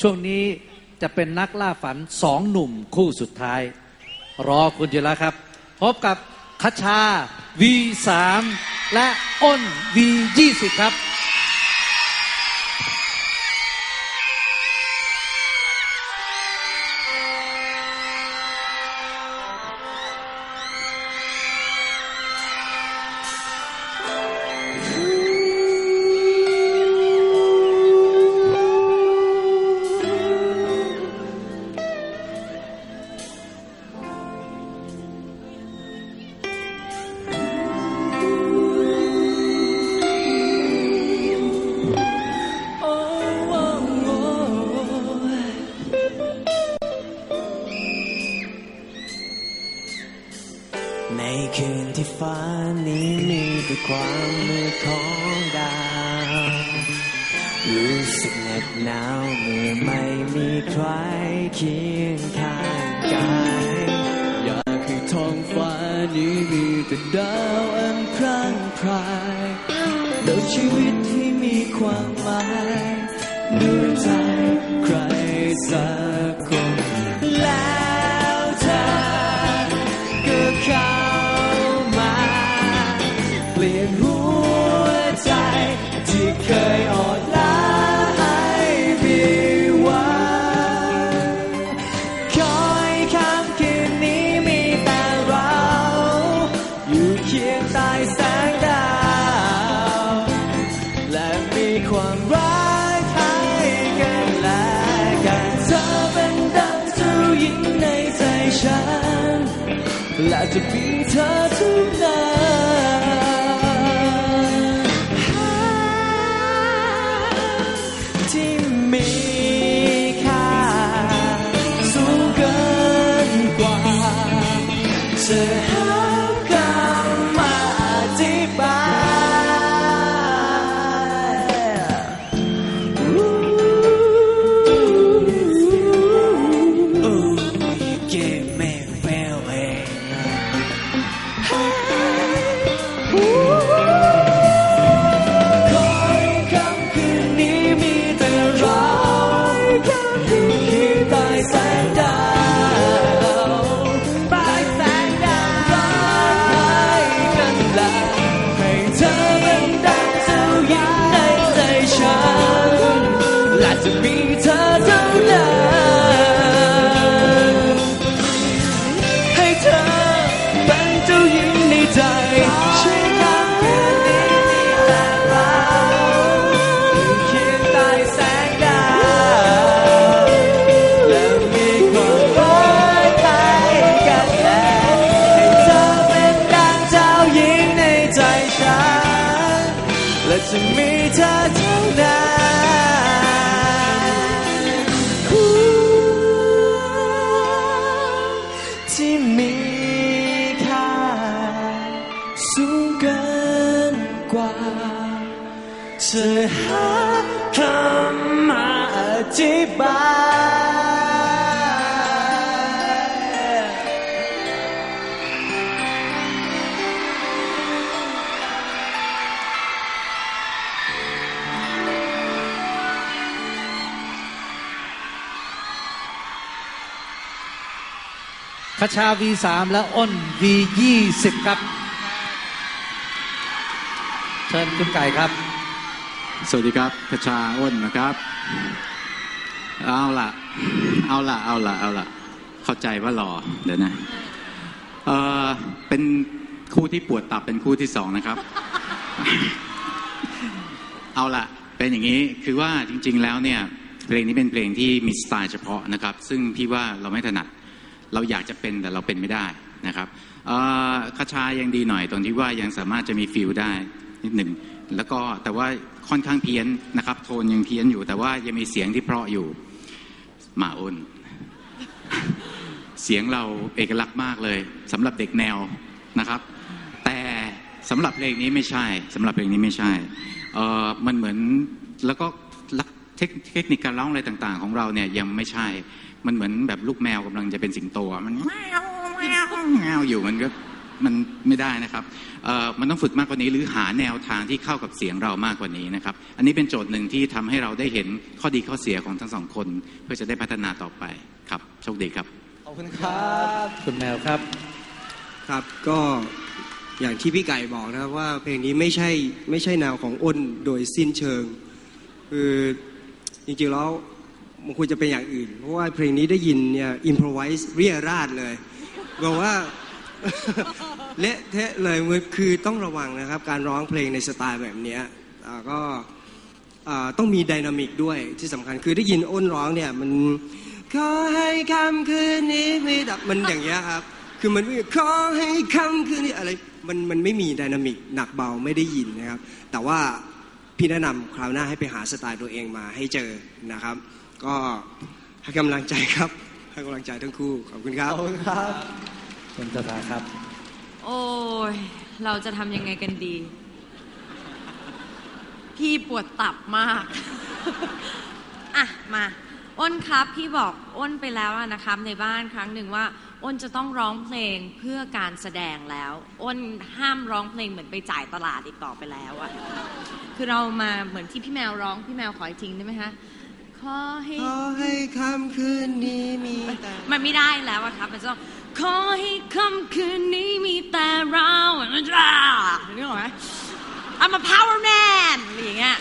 ช่วงนี้จะเป็นนักล่าฝันสองหนุ่มคู่สุดท้าย รอคุณอยู่แล้วครับ พบกับคชา V3 และอ้น V20 ครับ รู้สึกเหน็บหนาวเมื่อไม่มีใครเคียงข้างกาย อยากให้ท้องฟ้านี้มีแต่ดาวอันพร่างพรายแล้วชีวิตที่มีความหมายด้วยใจใครสักคนแล้ว ธิบายคชา V3 และอ้น V20 ครับ เชิญคุณไก่ครับ สวัสดีครับคชาอ้นนะครับ เอาละเอาละเอาละเอาละเข้าใจว่ารอเดี๋ยวนะเออเป็นคู่ที่ปวดตับเป็นคู่ที่สองนะครับ เอาละเป็นอย่างนี้คือว่าจริง ๆ แล้วเนี่ย เพลงนี้เป็นเพลงที่มีสไตล์เฉพาะนะครับ ซึ่งพี่ว่าเราไม่ถนัด เราอยากจะเป็นแต่เราเป็นไม่ได้นะครับเอ่อคชายังดีหน่อยตรงที่ว่ายังสามารถจะมีฟิลได้นิดหนึ่งแล้วก็แต่ว่าค่อนข้างเพี้ยนนะครับ โทนยังเพี้ยนอยู่ แต่ว่ายังมีเสียงที่เพราะอยู่ หมาอ้น เสียงเราเอกลักษณ์มากเลยสำหรับเด็กแนวนะครับ แต่สำหรับเพลงนี้ไม่ใช่สำหรับเพลงนี้ไม่ใช่เออมันเหมือนแล้วก็เทคนิคการร้องอะไรต่างๆ ของเราเนี่ยยังไม่ใช่ มันเหมือนแบบลูกแมวกำลังจะเป็นสิงโตมันแมวแมวแมวอยู่มันก็ มันไม่ได้นะครับเอ่อมันต้องฝึกมากกว่านี้หรือหาแนวทางที่เข้ากับเสียงเรามากกว่านี้นะครับ อันนี้เป็นโจทย์หนึ่งที่ทำให้เราได้เห็นข้อดีข้อเสียของทั้งสองคน เพื่อจะได้พัฒนาต่อไปครับโชคดีครับขอบคุณครับคุณแมวครับครับก็อย่างที่พี่ไก่บอกนะครับว่าเพลงนี้ไม่ใช่ไม่ใช่แนวของอ้นโดยสิ้นเชิง คือจริงๆแล้วมันควรจะเป็นอย่างอื่น เพราะว่าเพลงนี้ได้ยินเนี่ยอิมพรไวส์เรียราดเลยบอกว่า เละเทะเลยคือต้องระวังนะครับ การร้องเพลงในสไตล์แบบนี้ก็ต้องมีไดนามิกด้วยที่สำคัญคือได้ยินอ้นร้องเนี่ยมันขอให้คำคืนนี้มีดับมันอย่างเงี้ยครับ คือมันขอให้คำคืนนี้อะไรมันมันไม่มีไดนามิกหนักเบาไม่ได้ยินนะครับ แต่ว่าพี่แนะนำคราวหน้าให้ไปหาสไตล์ตัวเองมาให้เจอนะครับ ก็ให้กำลังใจครับให้กำลังใจทั้งคู่ขอบคุณครับขอบคุณครับ คุณตาตาครับ โอ้ย เราจะทำยังไงกันดี พี่ปวดตับมาก อะ มาอ้นครับพี่บอกอ้นไปแล้วอะนะครับในบ้านครั้งหนึ่งว่าอ้นจะต้องร้องเพลงเพื่อการแสดงแล้วอ้นห้ามร้องเพลงเหมือนไปจ่ายตลาดอีกต่อไปแล้วอะคือเรามาเหมือนที่พี่แมวร้องพี่แมวขออีกทิ้งได้ไหมคะขอให้ขอให้คำคืนนี้มีแต่มันไม่ได้แล้วอะครับมันจะต้อง ขอให้ค่ำคืนนี้มีแต่เราจ้านึกออกไหม I'm a power man อะไรอย่างเงี้ย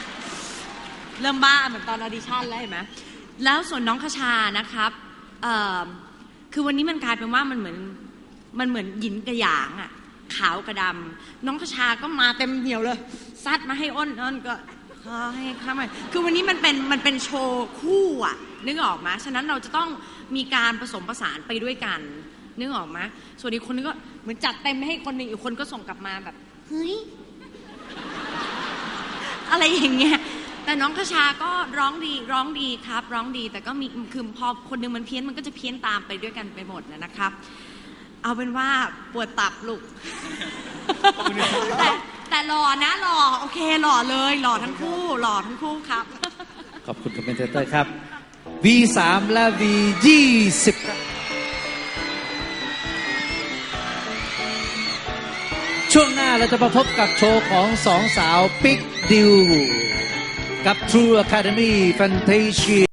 เริ่มบ้าเหมือนตอนออดิชั่นแล้วเห็นไหม แล้วส่วนน้องคชานะครับคือวันนี้มันกลายเป็นว่ามันเหมือนมันเหมือนหยินกับหยางอะขาวกับดำน้องคชาก็มาเต็มเหนียวเลยซัดมาให้อ้นอ้นก็ขอให้ข้ามาคือวันนี้มันเป็นมันเป็นโชว์คู่อะนึกออกไหมฉะนั้นเราจะต้องมีการผสมผสานไปด้วยกัน นึกออกไหมส่วนอีกคนนึงก็เหมือนจัดเต็มให้คนหนึ่งอีกคนก็ส่งกลับมาแบบเฮ้ยอะไรอย่างเงี้ยแต่น้องคชาก็ร้องดีร้องดีครับ ร้องดีแต่ก็มีคือพอคนหนึงมันเพี้ยนมันก็จะเพี้ยนตามไปด้วยกันไปหมดนะนะครับ เอาเป็นว่าปวดตับลูกแต่แต่หล่อนะหล่อโอเคหล่อเลยหล่อทั้งคู่หล่อทั้งคู่ครับ ขอบคุณคอมเมนเตอร์ครับ V3 และ V20 ช่วงหน้าเราจะมาพบกับโชว์ของสองสาว ปิ๊กดิว กับ True Academy Fantasia